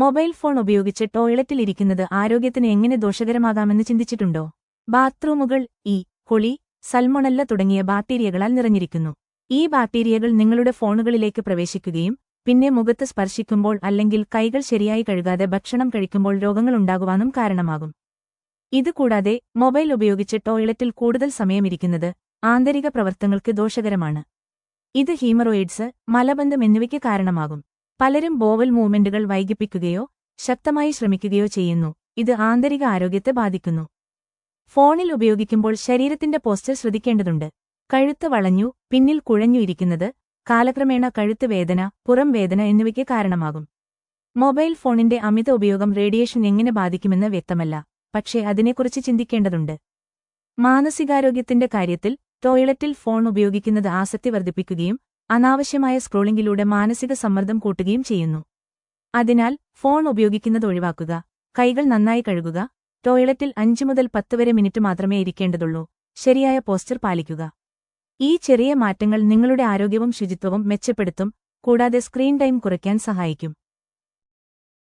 Mobile phone ഉപയോഗിച്ച് ടോയ്ലറ്റിൽ ഇരിക്കുന്നത് ആരോഗ്യത്തിന് എങ്ങനെ ദോഷകരമാകാമെന്ന് ചിന്തിച്ചിട്ടുണ്ടോ? ബാത്റൂമുകൾ ഈ കൊളി സൽമൊണല്ല തുടങ്ങിയ ബാക്ടീരിയകളാൽ നിറഞ്ഞിരിക്കുന്നു. ഈ ബാക്ടീരിയകൾ നിങ്ങളുടെ ഫോണുകളിലേക്ക് പ്രവേശിക്കുകയും പിന്നെ മുഖത്ത് സ്പർശിക്കുമ്പോൾ അല്ലെങ്കിൽ കൈകൾ ശരിയായി കഴുകാതെ ഭക്ഷണം കഴിക്കുമ്പോൾ രോഗങ്ങളുണ്ടാകുവാനും കാരണമാകും. ഇതുകൂടാതെ മൊബൈൽ ഉപയോഗിച്ച് ടോയ്ലറ്റിൽ കൂടുതൽ സമയം ഇരിക്കുന്നത് ആന്തരിക പ്രവർത്തനങ്ങൾക്ക് ദോഷകരമാണ്. ഇത് ഹീമറോയിഡ്സ് മലബന്ധം എന്നിവയ്ക്ക് കാരണമാകും. പലരും ബോവൽ മൂവ്മെന്റുകൾ വൈകിപ്പിക്കുകയോ ശക്തമായി ശ്രമിക്കുകയോ ചെയ്യുന്നു. ഇത് ആന്തരിക ആരോഗ്യത്തെ ബാധിക്കുന്നു. ഫോണിൽ ഉപയോഗിക്കുമ്പോൾ ശരീരത്തിന്റെ പോസ്റ്റർ ശ്രദ്ധിക്കേണ്ടതുണ്ട്. കഴുത്ത് വളഞ്ഞു പിന്നിൽ കുഴഞ്ഞു ഇരിക്കുന്നത് കാലക്രമേണ കഴുത്ത് വേദന പുറം വേദന എന്നിവയ്ക്ക് കാരണമാകും. മൊബൈൽ ഫോണിന്റെ അമിത ഉപയോഗം റേഡിയേഷൻ എങ്ങനെ ബാധിക്കുമെന്ന് വ്യക്തമല്ല പക്ഷേ അതിനെക്കുറിച്ച് ചിന്തിക്കേണ്ടതുണ്ട്. മാനസികാരോഗ്യത്തിന്റെ കാര്യത്തിൽ ടോയ്ലറ്റിൽ ഫോൺ ഉപയോഗിക്കുന്നത് ആസക്തി വർദ്ധിപ്പിക്കുകയും അനാവശ്യമായ സ്ക്രോളിംഗിലൂടെ മാനസിക സമ്മർദ്ദം കൂട്ടുകയും ചെയ്യുന്നു. അതിനാൽ ഫോൺ ഉപയോഗിക്കുന്നത് ഒഴിവാക്കുക കൈകൾ നന്നായി കഴുകുക ടോയ്ലറ്റിൽ അഞ്ചു മുതൽ പത്ത് വരെ മിനിറ്റ് മാത്രമേ ഇരിക്കേണ്ടതുള്ളൂ ശരിയായ പോസ്റ്റർ പാലിക്കുക. ഈ ചെറിയ മാറ്റങ്ങൾ നിങ്ങളുടെ ആരോഗ്യവും ശുചിത്വവും മെച്ചപ്പെടുത്തും കൂടാതെ സ്ക്രീൻ ടൈം കുറയ്ക്കാൻ സഹായിക്കും.